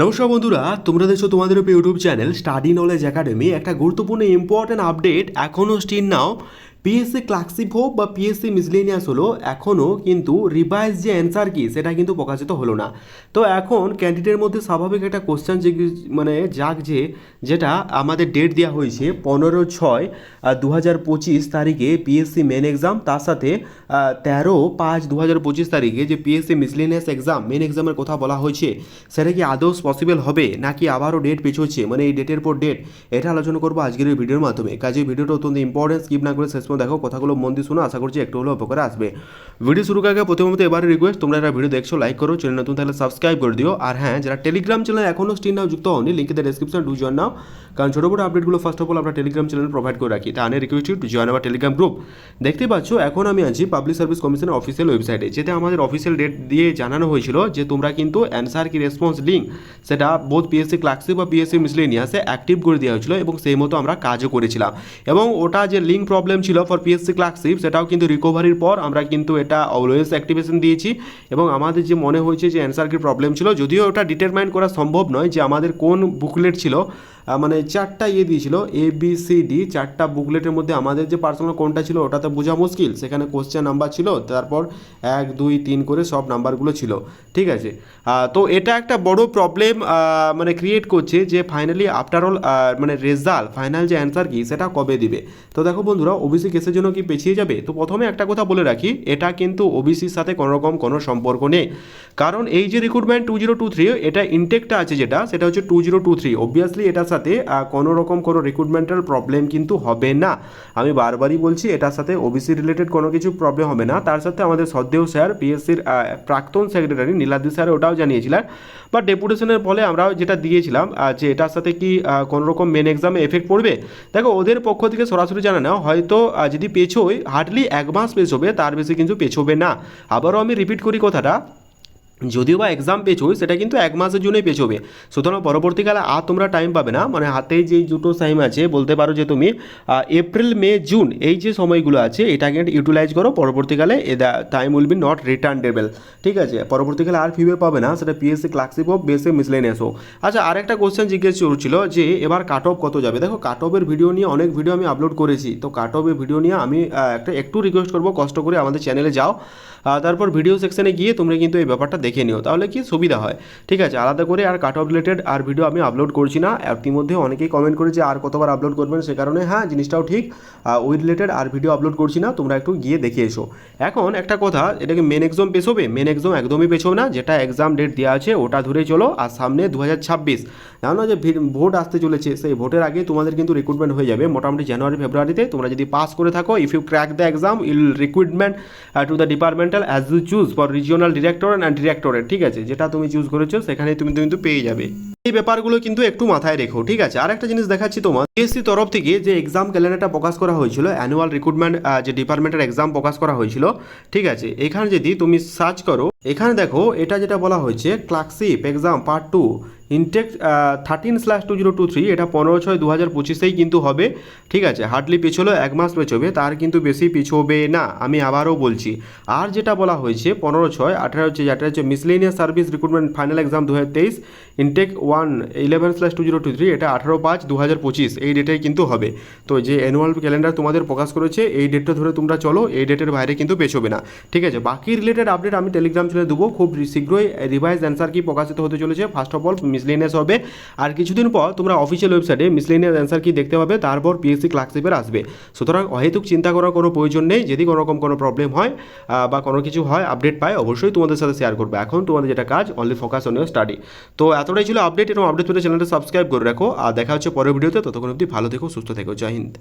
নমস্কার বন্ধুরা, তোমরা দেখছ তোমাদের YouTube channel study knowledge academy. একটা গুরুত্বপূর্ণ ইম্পর্ট্যান্ট আপডেট এখনও স্টিল নাও। পিএসসি ক্লাসিক হোক বা পিএসসি মিসলেনিয়াস হলো এখনও কিন্তু রিভাইজ যে অ্যান্সার কি, সেটা কিন্তু প্রকাশিত হলো না। তো এখন ক্যান্ডিডেটের মধ্যে স্বাভাবিক একটা কোশ্চেন যে মানে যাক যে, যেটা আমাদের ডেট দেওয়া হয়েছে পনেরো ছয় দু হাজার পঁচিশ তারিখে পিএসসি মেন এক্সাম তার সাথে তেরো পাঁচ দু হাজার পঁচিশ তারিখে যে পিএসসি মিসলেনিয়াস এক্সাম মেন এক্সামের কথা বলা হয়েছে, সেটা কি আদৌ পসিবল হবে নাকি আবারও ডেট পেছোচ্ছে? মানে এই ডেটের পর ডেট এটা আলোচনা করব আজকের ভিডিওর মাধ্যমে। কাজে ভিডিওটা অত্যন্ত ইম্পর্টেন্স স্কিপ না করে শেষ পর্যন্ত দেখো, কথাগুলো মন দিয়ে শুনো, আশা করছি একটু হলেও উপকারে আসবে। ভিডিও শুরু করার আগে প্রথমত এবারে রিকোয়েস্ট তোমরা একটা ভিডিও দেখছ লাইক করো, চ্যানেল নতুন তাহলে সাবস্ক্রাইব করে দিও। আর হ্যাঁ যারা টেলিগ্রাম চ্যানেল এখনও স্টিল নাও যুক্ত হয়নি লিঙ্কে ডেসক্রিপশন ডু জয়েন নাও কারণ ছোটো বড়ো আপডেটগুলো ফার্স্ট অফ অল আমরা টেলিগ্রাম চ্যানেল প্রোভাইড করে রাখি। তা আনে request to join our Telegram group দেখতে পাচ্ছ, এখন আমি আছি পাবলিক সার্ভিস কমিশনের অফিসিয়াল ওয়েবসাইটে যেটা আমাদের অফিসিয়াল ডেট দিয়ে জানানো হয়েছিল যে তোমরা কিন্তু অ্যান্সার কি রেসপন্স লিঙ্ক সেটা বোধ পিএসসি ক্লাসিক বা পিএসসি মিসলেনিয়াসে অ্যাক্টিভ করে দেওয়া হয়েছিল এবং সেই মতো আমরা কাজও করেছিলাম। এবং ওটা যে লিঙ্ক প্রবলেম ছিল ফর পিএসসি ক্লাসিক সেটাও কিন্তু রিকভারির পর আমরা কিন্তু এটা অলওয়েজ অ্যাক্টিভেশন দিয়েছি। এবং আমাদের যে মনে হয়েছে যে অ্যান্সার কি প্রবলেম ছিল, যদিও ওটা ডিটারমাইন করা সম্ভব নয় যে আমাদের কোন বুকলেট ছিল মানে চারটা ইয়ে দিয়েছিল এ বি সি ডি চারটা বুকলেটের মধ্যে আমাদের যে পার্সোনাল কোনটা ছিল ওটাতে বোঝা মুশকিল। সেখানে কোশ্চেন নাম্বার ছিল, তারপর এক, দুই, তিন করে সব নাম্বারগুলো ছিল। ঠিক আছে? তো এটা একটা বড় প্রবলেম মানে ক্রিয়েট করছে যে ফাইনালি আফটার অল মানে রেজাল্ট ফাইনাল যে অ্যান্সার কি, সেটা কবে দিবে? তো দেখো বন্ধুরা ওবিসি কেসের জন্য কি পেছিয়ে যাবে? তো প্রথমে একটা কথা বলে রাখি, এটা কিন্তু ওবিসির সাথে কোনো রকম কোনো সম্পর্ক নেই। কারণ এই যে recruitment two zero two three এটা ইনটেকটা আছে যেটা, সেটা হচ্ছে two zero two three obviously এটার সাথে কোনো রকম কোনো রিক্রুটমেন্টাল প্রবলেম কিন্তু হবে না। আমি বারবারই বলছি, এটার সাথে ওবিসি রিলেটেড কোনো কিছু প্রবলেম হবে না। তার সাথে আমাদের সদ্দেও স্যার পিএসসির প্রাক্তন সেক্রেটারি নীলাদ্রি স্যার ওটাও জানিয়েছিলেন। বা ডেপুটেশনের ফলে আমরাও যেটা দিয়েছিলাম যে এটার সাথে কি কোনোরকম মেন এক্সামে এফেক্ট পড়বে? দেখো, ওদের পক্ষ থেকে সরাসরি জানা জানানো হয়তো যদি পেছোয় হার্ডলি এক মাস পেছোবে, তার বেশি কিন্তু পেছোবে না। আবারও আমি রিপিট করি কথাটা। যদিও বা এক্সাম পেছোই সেটা কিন্তু এক মাসের জন্যই পেছোবে সুতরাং পরবর্তীকালে আর তোমরা টাইম পাবে না। মানে হাতে যে দুটো টাইম আছে, বলতে পারো যে তুমি এপ্রিল মে জুন এই যে সময়গুলো আছে এটাকে ইউটিলাইজ করো। পরবর্তীকালে time will be not returnable ঠিক আছে? পরবর্তীকালে আর ফিবে পাবে না। সেটা পিএসসি ক্লাসিক হোক বিএসসি মিসলেনিয়াস হোক। আচ্ছা আরেকটা কোশ্চেন জিজ্ঞেস করছিল যে, এবার কাট অফ কত যাবে? দেখো কাট অফের ভিডিও নিয়ে অনেক ভিডিও আমি আপলোড করেছি। তো কাট অফের ভিডিও নিয়ে আমি একটা, একটু রিকোয়েস্ট করব। কষ্ট করে আমাদের চ্যানেলে যাও। তারপর ভিডিও সেকশনে গিয়ে তোমরা কিন্তু এই ব্যাপারটা দেখে নিও, তাহলে কি সুবিধা হয়? ঠিক আছে, আলাদা করে আর কাট অফ রিলেটেড আর ভিডিও আমি আপলোড করছি না। ইতিমধ্যে অনেকেই কমেন্ট করেছে, আর কতবার আপলোড করবেন? সে কারণে হ্যাঁ জিনিসটাও ঠিক ওই রিলেটেড আর ভিডিও আপলোড করছি না, তোমরা একটু গিয়ে দেখে এসো। এখন একটা কথা, এটাকে মেন এক্সাম পেছোবে? মেন এক্সাম একদমই পেছোবে না, যেটা এক্সাম ডেট দেওয়া আছে, ওটা ধরে চলো, আর সামনে দু হাজার ছাব্বিশ। জানো যে ভোট আসতে চলেছে, সেই ভোটের আগে তোমাদের কিন্তু রিক্রুটমেন্ট হয়ে যাবে। মোটামুটি জানুয়ারি ফেব্রুয়ারিতে তোমরা যদি পাস করে থাকো if you crack the exam I'll recruitment to the departmental as you choose for regional director and directorate ঠিক আছে? যেটা তুমি চুজ করেছ সেখানে তুমি কিন্তু পেয়ে যাবে। এই ব্যাপারগুলো কিন্তু একটু মাথায় রেখো, ঠিক আছে? আর একটা জিনিস দেখাচ্ছি তোমার বিএসসি তরফ থেকে যে এক্সাম ক্যালেন্ডারটা প্রকাশ করা হয়েছিল অ্যানুয়াল রিক্রুটমেন্ট যে ডিপার্টমেন্টের এক্সাম প্রকাশ করা হয়েছিল, ঠিক আছে? এখানে যদি তুমি সার্চ করো এখানে দেখো, এটা যেটা বলা হয়েছে clerkship exam part two intake thirteen slash two zero two three এটা পনেরো ছয় দু হাজার পঁচিশেই কিন্তু হবে, ঠিক আছে? হার্ডলি পেছোলো, এক মাস পেছোবে, তার কিন্তু বেশি পিছোবে না, আমি আবারও বলছি। আর যেটা বলা হয়েছে, পনেরো ছয়, আঠারো হচ্ছে, যেটা হচ্ছে miscellaneous service recruitment final exam দু হাজার তেইশ intake one eleven slash two zero two three এটা আঠারো পাঁচ দু হাজার পঁচিশ, এই ডেটেই কিন্তু হবে। তো যে অ্যানুয়াল ক্যালেন্ডার তোমাদের প্রকাশ করেছে, এই ডেটটা ধরে তোমরা চলো, এই ডেটের বাইরে কিন্তু পেছোবে না, ঠিক আছে? বাকি রিলেটেড আপডেট আমি টেলিগ্রাম চ্যানেলে দেবো, খুব শীঘ্রই রিভাইজ অ্যান্সার কি প্রকাশিত হতে চলেছে? ফার্স্ট অফ অল মিসলেনিয়াস হবে। আর কিছুদিন পর তোমরা অফিসিয়াল ওয়েবসাইটে মিসলেনিয়াস অ্যান্সার কি দেখতে পাবে, তারপর পিএসসি ক্লার্কশিপের আসবে। সুতরাং অহেতুক চিন্তা করার কোনো প্রয়োজন নেই। যদি কোনো রকম কোনো প্রবলেম হয় বা কোনো কিছু হয় আপডেট পায়, অবশ্যই তোমাদের সাথে শেয়ার করবে। এখন তোমাদের যেটা কাজ অনলি ফোকাস অন স্টাডি তো এতটাই ছিল আপডেট এবং আপডেট পেতে চ্যানেলটা সাবস্ক্রাইব করে রাখো। আর দেখা হচ্ছে পরের ভিডিওতে ততক্ষণ অবধি ভালো থেকো, সুস্থ থেকো। জয় হিন্দ।